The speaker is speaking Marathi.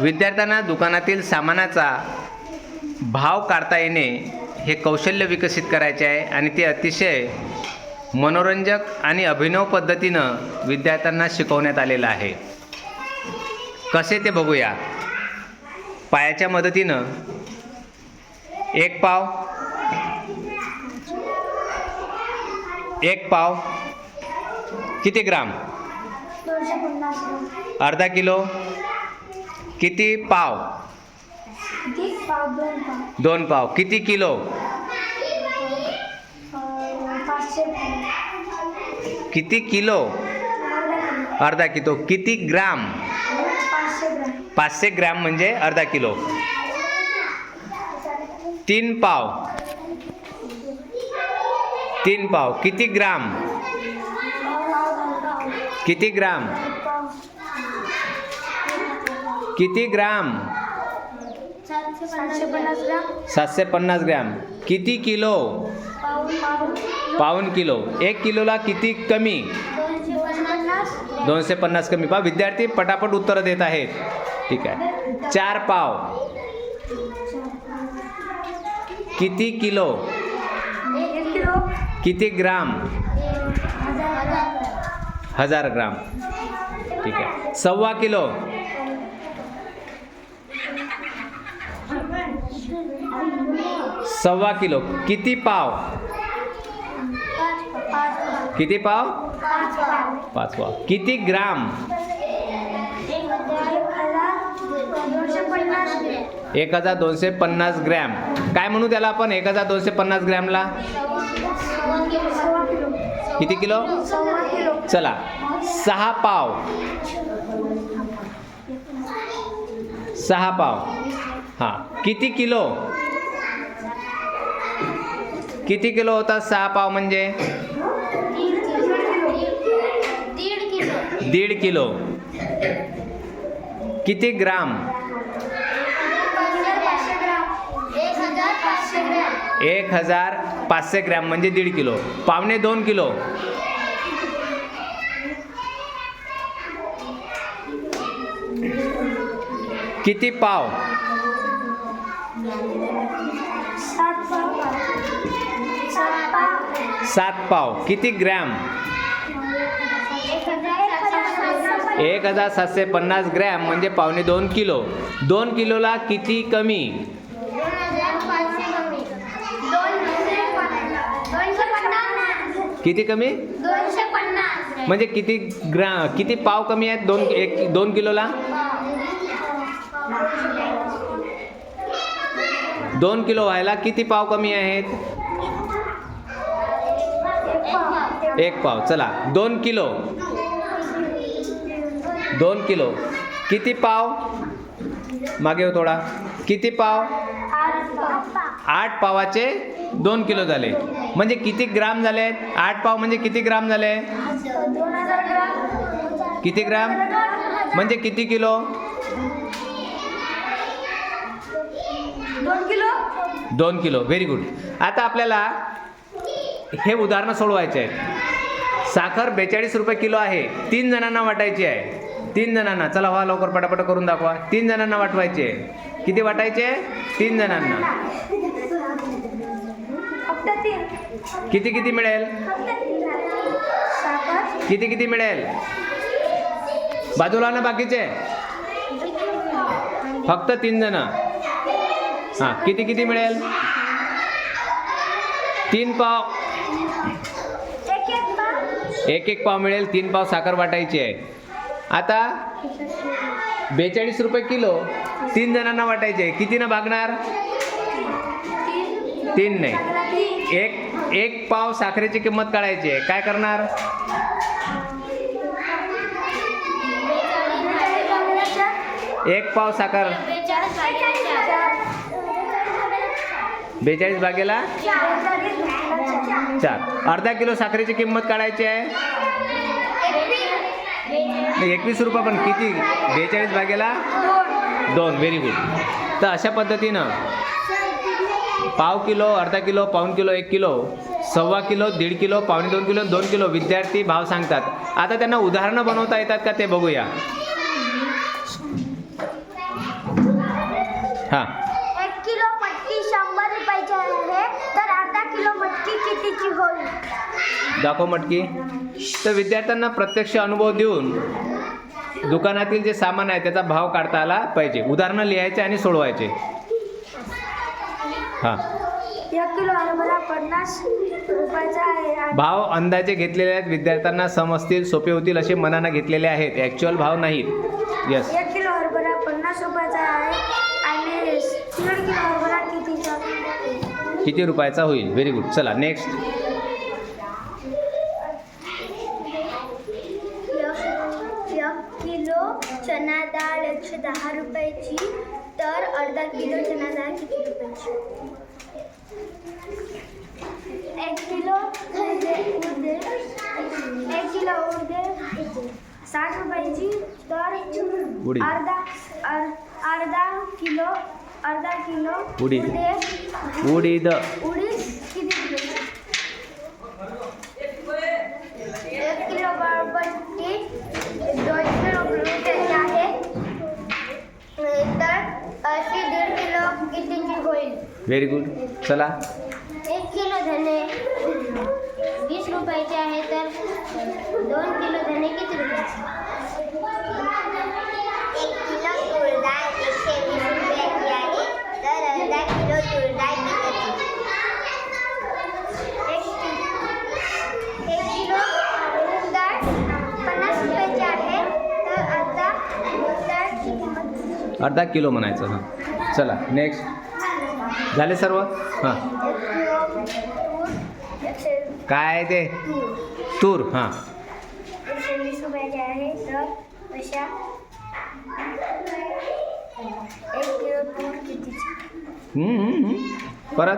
विद्यार्थ्यांना दुकानातील सामानाचा भाव काढता येणे हे कौशल्य विकसित करायचे आहे आणि ते अतिशय मनोरंजक आणि अभिनव पद्धतीनं विद्यार्थ्यांना शिकवण्यात आलेलं आहे. कसे ते बघूया? पायाच्या मदतीनं. एक पाव. एक पाव. किती ग्राम? अर्धा किलो. किती पाव? दोन पाव. किती किलो? किती किलो? अर्धा किलो. किती ग्राम? पाचशे ग्राम म्हणजे अर्धा किलो. तीन पाव. तीन पाव. किती ग्राम? किती ग्राम? किती ग्राम? सातशे पन्नास ग्राम. किती किलो? पाऊन किलो. एक किलोला किती कमी? दोनशे पन्नास. कमी. पहा विद्यार्थी पटापट उत्तरं देत आहेत. ठीक आहे. चार पाव. किती किलो? किती ग्राम? हजार ग्राम. ठीक आहे. सव्वा किलो. सव्वा किलो. किती पाव? किती पाव? पाच पाव. किती ग्राम? एक हजार दोनशे पन्नास ग्रॅम. काय म्हणू त्याला आपण? एक हजार दोनशे पन्नास ग्रॅमला? किती किलो? चला. सहा पाव. सहा पाव. हां किती किलो? किती किलो होतात सहा पाव म्हणजे? दीड किलो. किती ग्राम? एक हजार पाचशे ग्रॅम म्हणजे दीड किलो. पावणे दोन किलो. किती पाव? सात पाव. किती ग्रॅम? एक हजार सातशे पन्नास ग्रॅम म्हणजे पावणे दोन किलो. दोन किलोला किती कमी? किती कमी? म्हणजे किती ग्रा किती पाव कमी आहेत? दोन एक दोन किलोला? दोन किलो व्हायला किती पाव कमी आहेत? एक पाव चला. दोन किलो. दोन किलो. किती पाव? मागे हो थोडा. किती पाव? आठ पावाचे दोन किलो झाले. म्हणजे किती ग्राम झाले? आठ पाव म्हणजे किती ग्राम झाले? किती ग्राम? म्हणजे किती किलो? दोन किलो. दोन किलो. व्हेरी गुड आता आपल्याला हे उदाहरणं सोडवायचे आहेत. साखर बेचाळीस रुपये किलो आहे. तीन जणांना वाटायची आहे. तीन जणांना. चला व्हा लवकर पटापट करून दाखवा. तीन जणांना वाटवायचे किती वाटायचे तीन जणांना. किती किती मिळेल? किती किती मिळेल? बाजूला ना बाकीचे. फक्त तीन जण. हां किती किती मिळेल? तीन पाव. एक एक पाव मिळेल तीन पाव साखर वाटायची आहे. आता बेचाळीस रुपये किलो तीन जणांना वाटायचे कितीनं भागणार? तीन नाही. एक एक पाव साखरेची किंमत काढायची आहे. काय करणार? एक पाव साखर. बेचाळीस भागेला? चार. अर्धा किलो साखरेची किंमत काढायची आहे. एकवीस रुपये पण किती? बेचाळीस भागेला दोन. व्हेरी गुड तर अशा पद्धतीनं पाव किलो अर्धा किलो पाऊन किलो एक किलो सव्वा किलो दीड किलो पावणे दोन किलो दोन किलो विद्यार्थी भाव सांगतात. आता त्यांना उदाहरणं बनवता येतात का ते बघूया. हां एक किलो मटकी शंभर रुपयाची आहे तर अर्धा किलो मटकी कितीची होईल दाखव मटकी. तर विद्यार्थ्यांना प्रत्यक्ष अनुभव देऊन दुकानातील जे सामान आहे त्याचा भाव काढता आला पाहिजे. उदाहरणं लिहायचे आणि सोडवायचे. हां. एक किलो हरभरा पन्नास रुपयाचा आहे आणि भाव अंदाजे घेतलेले आहेत. विद्यार्थ्यांना समजतील सोपे होतील असे मनानं घेतलेले आहेत. ॲक्च्युअल भाव नाहीत. यस एक किलो हरभरा पन्नास रुपयाचा आहे आणि दीड किलो हरभरा कितीचा? किती रुपयाचा होईल? व्हेरी गुड चला नेक्स्ट एक किलो चना डाळ एकशे दहा रुपयाची तर अर्धा किलो चना डाळ किती रुपयाची एक किलो उडदे उडदे. एक किलो उडदे साठ रुपयाची तर. अर्धा अर- अर्धा किलो अर्धा किलो उडीद. उडीद. उडीद उडीद किती रुपयाची एक किलो बरबटी दोनशे रुपयाची आहे तर अशी दीड किलो कितीची होईल? व्हेरी गुड चला. एक किलो धने. वीस रुपयाचे आहे तर दोन किलो धने किती रुपयाचे एक किलो तूर डाळ एकशे वीस रुपयाची आहे तर अर्धा किलो तूर डाळ कितीची एक कि- एक किलो मूग डाळ पन्नास रुपयाची आहे तर अर्धा मूग डाळची किंमत अर्धा किलो म्हणायचं हां. चला नेक्स्ट झाले सर्व? हां. काय ते? तूर हां. परत?